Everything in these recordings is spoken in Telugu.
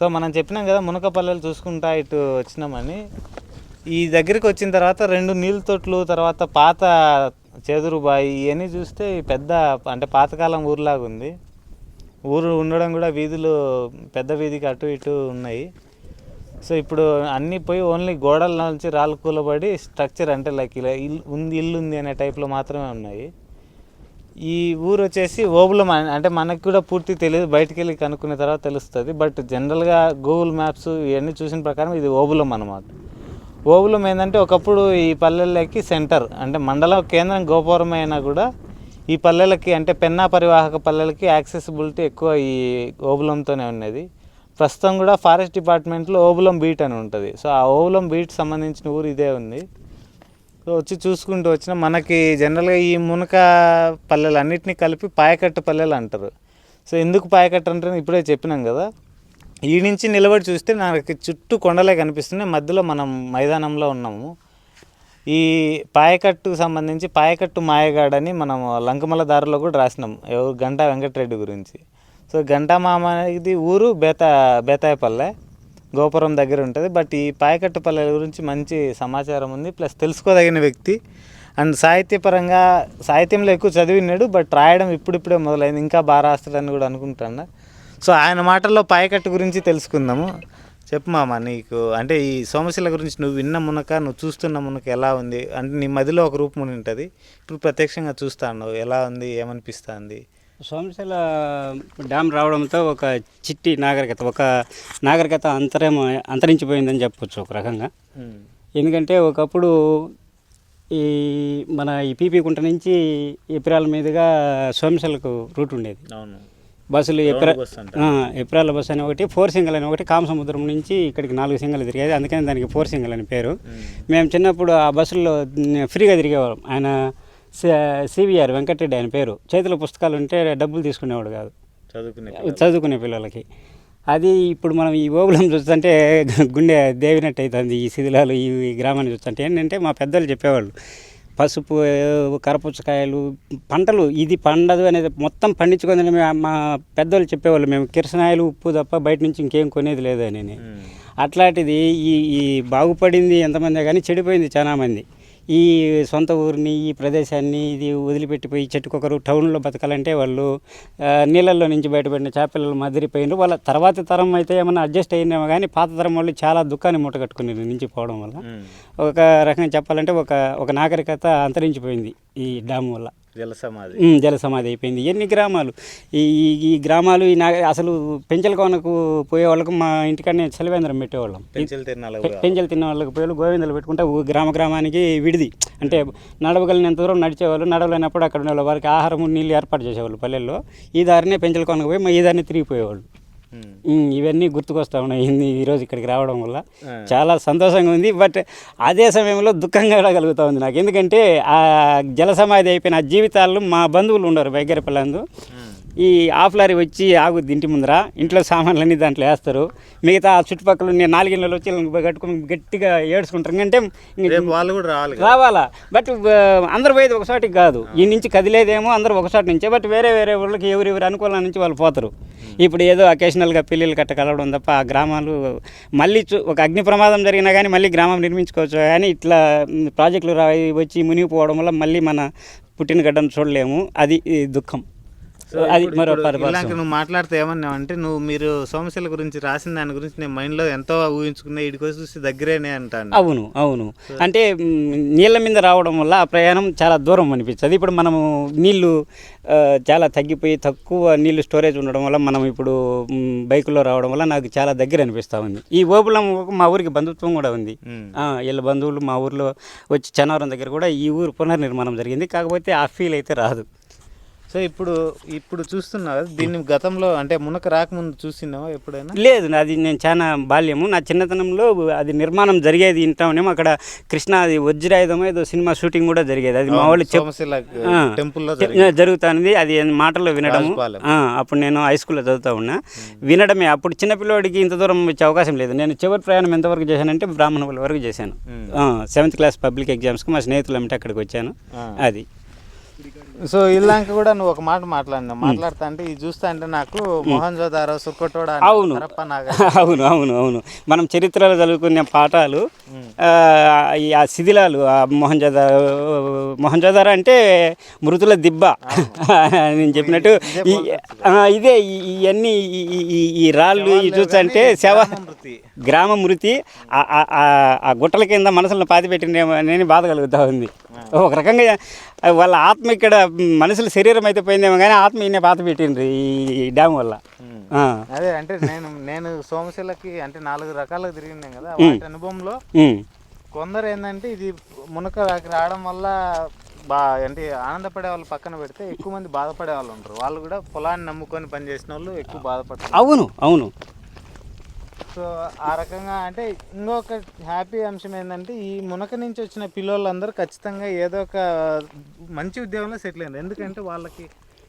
సో మనం చెప్పినాం కదా మునక పల్లెలు చూసుకుంటా ఇటు వచ్చినామని. ఈ దగ్గరికి వచ్చిన తర్వాత రెండు నీళ్ళ తొట్లు తర్వాత పాత చేదురుబాయి ఇవన్నీ చూస్తే పెద్ద అంటే పాతకాలం ఊరిలాగా ఉంది. ఊరు ఉండడం కూడా వీధులు పెద్ద వీధికి అటు ఇటు ఉన్నాయి. సో ఇప్పుడు అన్నీ పోయి ఓన్లీ గోడల నుంచి రాళ్ళు కూలబడి స్ట్రక్చర్ అంటే లైక్ ఇలా ఇల్లు ఉంది ఇల్లు ఉంది అనే టైప్లో మాత్రమే ఉన్నాయి. ఈ ఊరు వచ్చేసి ఓబులం అంటే మనకు కూడా పూర్తి తెలియదు బయటికి వెళ్ళి కనుక్కున్న తర్వాత తెలుస్తుంది. బట్ జనరల్గా గూగుల్ మ్యాప్స్ ఇవన్నీ చూసిన ప్రకారం ఇది ఓబులం అనమాట ఓబులం ఏంటంటే ఒకప్పుడు ఈ పల్లెలకి సెంటర్ అంటే మండలం కేంద్రం గోపురం అయినా కూడా ఈ పల్లెలకి అంటే పెన్నా పరివాహక పల్లెలకి యాక్సెసిబిలిటీ ఎక్కువ ఈ ఓబులంతోనే ఉన్నది. ప్రస్తుతం కూడా ఫారెస్ట్ డిపార్ట్మెంట్లో ఓబులం బీట్ అని ఉంటుంది. సో ఆ ఓబులం బీట్ సంబంధించిన ఊరు ఇదే ఉంది. సో వచ్చి చూసుకుంటూ వచ్చిన మనకి జనరల్గా ఈ మునక పల్లెలు అన్నిటినీ కలిపి పాయకట్టు పల్లెలు అంటారు. సో ఎందుకు పాయకట్టు అంటారని ఇప్పుడే చెప్పినాం కదా. ఈ నుంచి నిలబడి చూస్తే నాకు చుట్టూ కొండలే కనిపిస్తున్నాయి. మధ్యలో మనం మైదానంలో ఉన్నాము. ఈ పాయకట్టుకు సంబంధించి పాయకట్టు మాయగాడని మనం లంకమల దారిలో కూడా రాసినాం. ఎవరు? గంటా వెంకటరెడ్డి గురించి. సో గంటా మామ ఇది ఊరు బేత బేతాయపల్లె. గోపురం దగ్గర ఉంటుంది. బట్ ఈ పాయకట్టు పల్లెల గురించి మంచి సమాచారం ఉంది. ప్లస్ తెలుసుకోదగిన వ్యక్తి. అండ్ సాహిత్యపరంగా సాహిత్యంలో ఎక్కువ చదివినాడు బట్ రాయడం ఇప్పుడిప్పుడే మొదలైంది. ఇంకా బాగా రాస్తాడని కూడా అనుకుంటాను సో ఆయన మాటల్లో పాయకట్టు గురించి తెలుసుకుందాము. చెప్పు మామ నీకు. అంటే ఈ సోమశిల గురించి నువ్వు విన్న మునక నువ్వు చూస్తున్న మునక ఎలా ఉంది? అంటే నీ మదిలో ఒక రూపం ఉంటుంది. ఇప్పుడు ప్రత్యక్షంగా చూస్తాను ఎలా ఉంది? ఏమనిపిస్తుంది సోమశిల డ్యామ్ రావడంతో ఒక చిట్టి నాగరికత ఒక నాగరికత అంతరం అంతరించిపోయిందని చెప్పొచ్చు ఒక రకంగా. ఎందుకంటే ఒకప్పుడు ఈ మన ఈ పీపీ కుంట నుంచి ఎపిరాల మీదుగా సోమశిలకు రూట్ ఉండేది. అవును. బస్సులు ఎపిరా ఎపిరాల బస్ అని ఒకటి ఫోర్ సింగల్ అని ఒకటి కామసముద్రం నుంచి ఇక్కడికి నాలుగు సింగల్ తిరిగేది అందుకని దానికి ఫోర్ సింగల్ అని పేరు. మేము. చిన్నప్పుడు ఆ బస్సుల్లో ఫ్రీగా తిరిగేవాళ్ళం. ఆయన సివిఆర్ వెంకటరెడ్డి ఆయన పేరు. చేతిలో పుస్తకాలు ఉంటే డబ్బులు తీసుకునేవాడు కాదు. చదువుకునే చదువుకునే పిల్లలకి. అది ఇప్పుడు మనం ఈ ఓగులం చూస్తుంటే గుండె దేవినట్టు అవుతుంది ఈ శిథిలాలు ఈ గ్రామాన్ని చూస్తుంటే. ఏంటంటే మా పెద్దలు చెప్పేవాళ్ళు పసుపు కరపుచ్చకాయలు పంటలు ఇది పండదు అనేది మొత్తం పండించుకుందని మా పెద్దలు చెప్పేవాళ్ళు మేము కిరసనాయలు ఉప్పు తప్ప బయట నుంచి ఇంకేం కొనేది లేదు అని. అట్లాంటిది ఈ ఈ బాగుపడింది ఎంతమంది కానీ చెడిపోయింది చాలా మంది. ఈ సొంత ఊరిని ఈ ప్రదేశాన్ని ఇది వదిలిపెట్టిపోయి చెట్టుకొకరు టౌన్లో బతకాలంటే వాళ్ళు నీళ్ళల్లో నుంచి బయటపడిన చేపలు మదిరిపోయినారు. వాళ్ళ తర్వాత తరం అయితే ఏమన్నా అడ్జస్ట్ అయ్యిందేమో కానీ పాత తరం వాళ్ళు చాలా దుఃఖాన్ని మూటగట్టుకుని నుంచి పోవడం వల్ల ఒక రకంగా చెప్పాలంటే ఒక ఒక నాగరికత అంతరించిపోయింది ఈ డ్యామ్ వల్ల. జల సమాధి జల సమాధి అయిపోయింది. ఎన్ని గ్రామాలు? ఈ ఈ- గ్రామాలు ఈ నాగ అసలు పెంచల కోనకు పోయే వాళ్ళకు మా ఇంటికాడనే చలివేంద్రం పెట్టేవాళ్ళం. పెంచలు పె- పెంచలు తిన్న వాళ్ళకి పోయి గోవిందలు పెట్టుకుంటే గ్రామ గ్రామానికి విడిది. అంటే నడవగలిగినంత దూరం నడిచేవాళ్ళు నడవలేనప్పుడు అక్కడ ఉండే వారికి ఆహారం నీళ్ళు ఏర్పాటు చేసేవాళ్ళు పల్లెల్లో. ఈ దారినే పెంచల కొనకు పోయి మా ఈ దారిని తిరిగిపోయేవాళ్ళు. ఇవన్నీ గుర్తుకొస్తా ఉన్నాయి. ఈరోజు ఇక్కడికి రావడం వల్ల చాలా సంతోషంగా ఉంది. బట్ అదే సమయంలో దుఃఖంగా కూడా కలుగుతూ ఉంది నాకు. ఎందుకంటే ఆ జల సమాధి అయిపోయిన ఆ జీవితాలు మా బంధువులు ఉండరు బైగర పిల్లందు ఈ ఆఫ్ లారీ వచ్చి ఆగుద్ది ఇంటి ముందర. ఇంట్లో సామాన్లన్నీ దాంట్లో వేస్తారు. మిగతా ఆ చుట్టుపక్కల ఉన్న నాలుగిళ్ళలో వచ్చి కట్టుకుని గట్టిగా ఏడ్చుకుంటారు. ఎందుకంటే వాళ్ళు కూడా రావాలి. రావాలా? బట్ ఆ, అందరూ పోయేది ఒకసారికి కాదు. ఈ నుంచి కదిలేదేమో అందరూ ఒకసారి నుంచే. బట్ వేరే వేరే ఊళ్ళకి ఎవరెవరి అనుకూలం నుంచి వాళ్ళు పోతారు. ఇప్పుడు ఏదో అకేషనల్గా పెళ్ళిళ్ళు కట్ట కలవడం తప్ప ఆ గ్రామాలు మళ్ళీ చూ- ఒక అగ్ని ప్రమాదం జరిగినా కానీ మళ్ళీ గ్రామం నిర్మించుకోవచ్చు. కానీ ఇట్లా ప్రాజెక్టులు వచ్చి మునిగిపోవడం వల్ల మళ్ళీ మన పుట్టిన గడ్డను చూడలేము. అది ఈ దుఃఖం. సో అది మరో. ఇలాగ నువ్వు మాట్లాడితే ఏమన్నావు అంటే నువ్వు మీరు సోమశిల గురించి రాసిన దాని గురించి నేను మైండ్లో ఎంతో ఊహించుకున్నా ఇడికి చూసి దగ్గరేనే అంటాను. అవును అవును. అంటే నీళ్ళ మీద రావడం వల్ల ఆ ప్రయాణం చాలా దూరం అనిపిస్తుంది. ఇప్పుడు మనము నీళ్ళు ఆ, చాలా తగ్గిపోయి తక్కువ నీళ్ళు స్టోరేజ్ ఉండడం వల్ల మనం ఇప్పుడు బైకులో రావడం వల్ల నాకు చాలా దగ్గర అనిపిస్తూ ఉంది. ఈ ఓపులం మా ఊరికి బంధుత్వం కూడా ఉంది. వీళ్ళ బంధువులు మా ఊర్లో వచ్చి చనవరం దగ్గర కూడా ఈ ఊరు పునర్నిర్మాణం జరిగింది. కాకపోతే ఆ ఫీల్ అయితే రాదు. సో ఇప్పుడు ఇప్పుడు చూస్తున్నావు కదా, దీన్ని గతంలో అంటే మునక రాకముందు చూసినావా ఎప్పుడైనా? లేదు అది నేను చాలా బాల్యము. నా చిన్నతనంలో అది నిర్మాణం జరిగేది వింటామేమో అక్కడ కృష్ణ అది వజ్రాయుధం ఏదో సినిమా షూటింగ్ కూడా జరిగేది. అది మా వాళ్ళు టెంపుల్లో జరుగుతుంది అది మాటల్లో వినడం. అప్పుడు నేను హై స్కూల్లో చదువుతా ఉన్నా. వినడమే. అప్పుడు చిన్నపిల్లవాడికి ఇంత దూరం వచ్చే అవకాశం లేదు. నేను చివరి ప్రయాణం ఎంతవరకు చేశానంటే బ్రాహ్మణ వరకు చేశాను. సెవెంత్ క్లాస్ పబ్లిక్ ఎగ్జామ్స్కి మా స్నేహితులు అంటే అక్కడికి వచ్చాను. అది. సో ఇల్లాంక కూడా నువ్వు ఒక మాట మాట్లాడినావు మాట్లాడుతా అంటే ఇది చూస్తా అంటే నాకు మోహన్ జోదారో సుర్కొటోడా అవును. అవును అవును అవును. మనం చరిత్రలో చదువుకునే పాఠాలు ఆ, ఈ ఆ శిథిలాలు ఆ మొహంజోదారో మొహంజోదారో అంటే మృతుల దిబ్బ. నేను చెప్పినట్టు ఇదే ఇవన్నీ ఈ- రాళ్ళు ఇవి చూస్తుంటే శవ మృతి. గ్రామ మృతి ఆ- గుట్టల కింద మనసులను పాతి పెట్టినేమో అని బాధ కలుగుతూ ఉంది. ఒక రకంగా వాళ్ళ ఆత్మ ఇక్కడ మనుషుల శరీరం అయితే పోయిందేమో కానీ ఆత్మ ఈయన పాత పెట్టిండ్రు ఈ డ్యామ్ వల్ల. అదే అంటే నేను నేను సోమశిలకి అంటే నాలుగు రకాలుగా తిరిగినాం కదా వాటి అనుభవంలో. కొందరు ఏంటంటే ఇది మునక రావడం వల్ల బా అంటే ఆనందపడే వాళ్ళు పక్కన పెడితే ఎక్కువ మంది బాధపడే వాళ్ళు ఉంటారు. వాళ్ళు కూడా పొలాన్ని నమ్ముకొని పనిచేసిన వాళ్ళు ఎక్కువ బాధపడతారు. అవును అవును. సో ఆ రకంగా అంటే ఇంకొక హ్యాపీ అంశం ఏంటంటే ఈ మునక నుంచి వచ్చిన పిల్లలందరూ ఖచ్చితంగా ఏదో ఒక మంచి ఉద్యోగంలో సెటిల్ అయ్యారు ఎందుకంటే వాళ్ళకి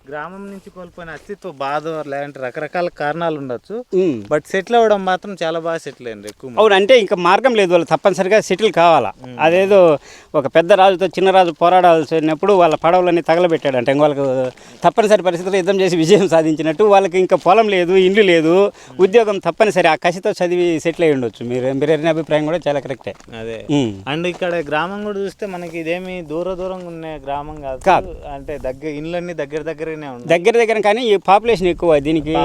గ్రామం నుంచి కోల్పోయిన అస్తిత్వ బాధ లేదంటే రకరకాల కారణాలు ఉండొచ్చు. బట్ సెటిల్ అవ్వడం మాత్రం చాలా బాగా సెటిల్ అయ్యారు ఎక్కువ. అవును అంటే ఇంకా మార్గం లేదు వాళ్ళు తప్పనిసరిగా సెటిల్ కావాలా? అదేదో ఒక పెద్ద రాజుతో చిన్న రాజు పోరాడాల్సినప్పుడు వాళ్ళ పడవలన్నీ తగలబెట్టాడు అంటే వాళ్ళకు తప్పనిసరి పరిస్థితుల్లో యుద్ధం చేసి విజయం సాధించినట్టు వాళ్ళకి ఇంకా పొలం లేదు ఇల్లు లేదు. ఉద్యోగం తప్పనిసరి. ఆ కసితో చదివి సెటిల్ అయి ఉండొచ్చు. మీరు మీరు అభిప్రాయం కూడా చాలా కరెక్టే. అదే. అండ్ ఇక్కడ గ్రామం కూడా చూస్తే మనకి ఇదేమి దూర దూరంగా ఉన్న గ్రామం కాదు. కాదు. అంటే దగ్గర ఇళ్ళన్నీ దగ్గర దగ్గరనే ఉన్నాయి దగ్గర దగ్గర కానీ ఈ పాపులేషన్ ఎక్కువ దీనికి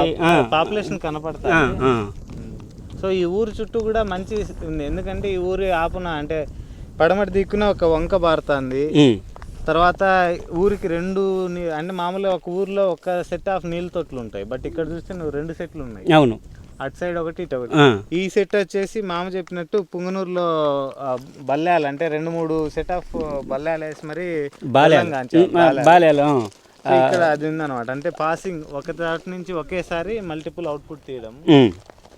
పాపులేషన్ కనపడతా. సో ఈ ఊరు చుట్టూ కూడా మంచి ఉంది. ఎందుకంటే ఈ ఊరి ఆపున అంటే పడమటి దిక్కున ఒక వంక బారుతుంది. తర్వాత ఊరికి రెండు అంటే మామూలుగా ఒక ఊర్లో ఒక సెట్ ఆఫ్ నీళ్ళ తొట్లు ఉంటాయి. బట్ ఇక్కడ చూస్తే నువ్వు రెండు సెట్లు ఉన్నాయి. అవును. అటు సైడ్ ఒకటి ఇటు ఒకటి. ఈ సెట్ వచ్చేసి మామ చెప్పినట్టు పుంగనూరులో బల్లాలు అంటే రెండు మూడు సెట్ ఆఫ్ బల్లాలు వేసి మరి బెల్లం ఇక్కడ అది ఉందన్నమాట. అంటే పాసింగ్ ఒక దాటి నుంచి ఒకేసారి మల్టిపుల్ అవుట్పుట్ తీయడం.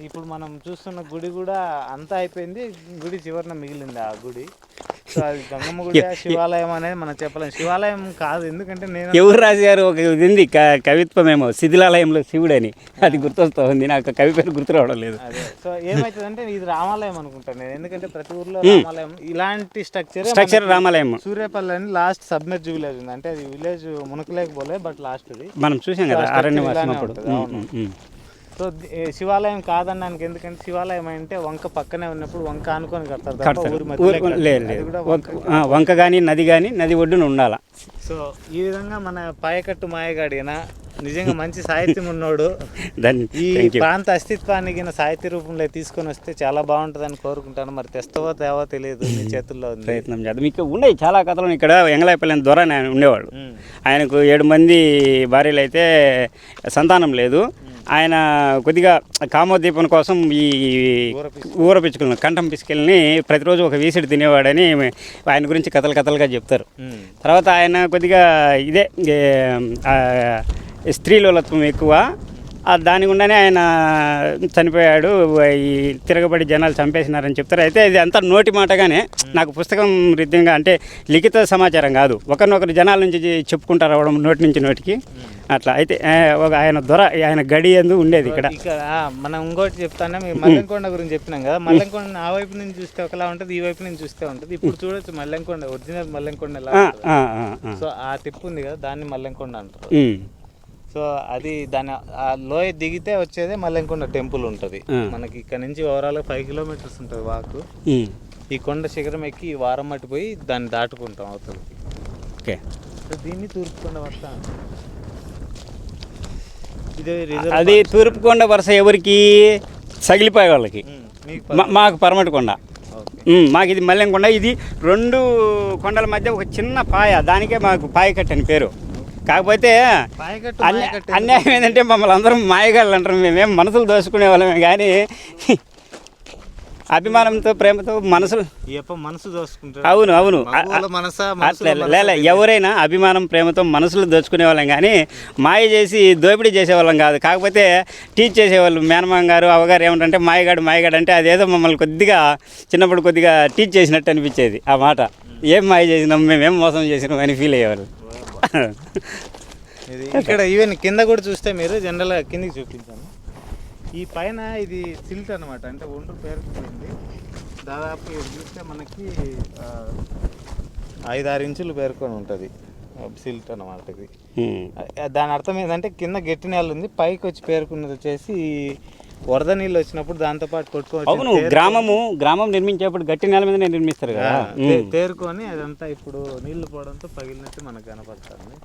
ఇప్పుడు మనం చూస్తున్న గుడి కూడా అంతా అయిపోయింది. గుడి చివరన మిగిలింది ఆ గుడి. సో అది గంగమ్మ గుడి శివాలయం అనేది మనం చెప్పలేం. శివాలయం కాదు ఎందుకంటే నేను ఎవరు రాశారు ఒక ఇది ఉంది కవిత్వమేమో శిథిలాలయంలో శివుడని. అది గుర్తొస్తా ఉంది నాకు కవి పేరు గుర్తు రావడం లేదు. అదే. సో ఏమవుతుందంటే ఇది రామాలయం అనుకుంటాను నేను ఎందుకంటే ప్రతి ఊర్లో రామాలయం ఇలాంటి స్ట్రక్చర్ స్ట్రక్చర్ రామాలయం సూర్యాపల్లి అని లాస్ట్ సబ్మెర్జ్ విలేజ్ ఉంది. అంటే అది విలేజ్ మునకలేకపోలే బట్ లాస్ట్ ఇది. మనం చూసాం కదా అరణ్యవాసం అప్పుడు. సో శివాలయం కాదన్నానికి ఎందుకంటే శివాలయం అంటే వంక పక్కనే ఉన్నప్పుడు వంక అనుకొని కడతారు. లేదు వంక కానీ నది కానీ నది ఒడ్డున ఉండాల. సో ఈ విధంగా మన పాయకట్టు మాయగాడిన నిజంగా మంచి సాహిత్యం ఉన్నోడు ఈ ప్రాంత అస్తిత్వాన్ని గిన సాహిత్య రూపంలో తీసుకొని వస్తే చాలా బాగుంటుందని కోరుకుంటాను. మరి తెస్తావో తేవో తెలియదు నీ చేతుల్లో ప్రయత్నం చేద్దాం. మీకు ఉన్నాయి చాలా కథలు. ఇక్కడ ఎంగళాయపల్లి అని ఆయన ఉండేవాడు. ఆయనకు ఏడు మంది భార్యలు అయితే సంతానం లేదు. ఆయన కొద్దిగా కామోద్దీపన కోసం ఈ ఊర పిచ్చుకలను కంఠం పిచ్చుకల్ని ప్రతిరోజు ఒక వీసిడి తినేవాడని ఆయన గురించి కథలు కథలుగా చెప్తారు. తర్వాత ఆయన కొద్దిగా ఇదే స్త్రీలోలత్వం ఎక్కువ దాని గుండానే ఆయన చనిపోయాడు. ఈ తిరగబడి జనాలు చంపేసినారని చెప్తారు. అయితే ఇది అంతా నోటి మాటగానే నాకు పుస్తకం రీత్యంగా అంటే లిఖిత సమాచారం కాదు. ఒకరినొకరు జనాల నుంచి చెప్పుకుంటారు రావడం నోటి నుంచి నోటికి. అట్లా. అయితే ఒక ఆయన దొర ఆయన గడి ఎందు ఉండేది ఇక్కడ. మనం ఇంకోటి చెప్తానే మల్లెంకొండ గురించి చెప్పినాం కదా. మల్లెంకొండ ఆ వైపు నుంచి చూస్తే ఒకలా ఉంటుంది ఈ వైపు నుంచి చూస్తే ఉంటుంది. ఇప్పుడు చూడొచ్చు మల్లెంకొండ ఒరిజినల్ మల్లెంకొండ. సో ఆ టిప్ ఉంది కదా దాన్ని మల్లెంకొండ అంటారు. సో అది దాని ఆ లోయ దిగితే వచ్చేదే మల్లెంకొండ టెంపుల్ ఉంటుంది. మనకి ఇక్కడ నుంచి ఓవరాల్ ఫైవ్ కిలోమీటర్స్ ఉంటుంది వాకు. ఈ కొండ శిఖరం ఎక్కి ఈ వారం మట్టిపోయి దాన్ని దాటుకుంటాం అవతలకి. ఓకే. సో దీన్ని తూర్పుకొండ వస్తా ఇదే అది తూర్పుకొండ వరుస ఎవరికి? సగిలిపోయే వాళ్ళకి. మీకు పరమటి కొండ. మాకు ఇది మల్లెం కొండ. ఇది రెండు కొండల మధ్య ఒక చిన్న పాయ. దానికే మాకు పాయకట్టు అని పేరు. కాకపోతే అన్యాయం ఏంటంటే మమ్మల్ని అందరం మాయగాళ్ళు అంటారు. మేమేం మనసులు దోసుకునే వాళ్ళమే కానీ అభిమానంతో ప్రేమతో మనసులు మనసు దోసుకుంటాడు అవును అవును. లేలే ఎవరైనా అభిమానం ప్రేమతో మనసులు దోచుకునే వాళ్ళం కానీ మాయ చేసి దోపిడీ చేసేవాళ్ళం కాదు. కాకపోతే టీచ్ చేసేవాళ్ళు. మేనమామ గారు అవగారు ఏమంటే మాయగాడు మాయగాడు అంటే అదేదో మమ్మల్ని కొద్దిగా చిన్నప్పుడు కొద్దిగా టీచ్ చేసినట్టు అనిపించేది ఆ మాట. ఏం మాయ చేసినాం మేమేం మోసం చేసినాం అని ఫీల్ అయ్యేవాళ్ళు. ఇది ఇక్కడ ఈవెన్ కింద కూడా చూస్తే మీరు జనరల్గా కిందికి చూపించాను. ఈ పైన ఇది సిల్ట్ అనమాట అంటే ఒండ్రు పేరుకుపోయింది. దాదాపు ఇది చూస్తే మనకి ఐదారు ఇంచులు పేర్కొని ఉంటుంది. సిల్ట్ అన్నమాట ఇది. ఆ, దాని అర్థం ఏంటంటే కింద గట్టి నేల ఉంది. పైకి వచ్చి పేరుకున్నది వచ్చేసి వరద నీళ్ళు వచ్చినప్పుడు దాంతో పాటు కొట్టుకొని అవును గ్రామము గ్రామం నిర్మించేప్పుడు గట్టి నేల మీదనే నిర్మిస్తారు కదా. తేరుకొని అదంతా ఇప్పుడు నీళ్ళు పోవడంతో పగిలినట్టు మనకు కనపడుతుంది.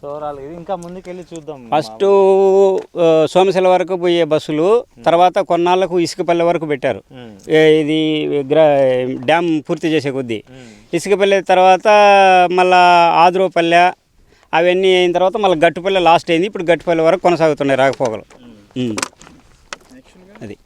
సో ఇది ఇంకా ముందుకెళ్ళి చూద్దాం ఫస్ట్ సోమశిల వరకు పోయే బస్సులు తర్వాత కొన్నాళ్ళకు ఇసుకపల్లె వరకు పెట్టారు. ఇది డ్యామ్ పూర్తి చేసే కొద్దీ. ఇసుకపల్లె తర్వాత మళ్ళా ఆదురోపల్లె అవన్నీ అయిన తర్వాత మళ్ళీ గట్టుపల్లె లాస్ట్ అయింది. ఇప్పుడు గట్టుపల్లె వరకు కొనసాగుతున్నాయి రాకపోకలు. అది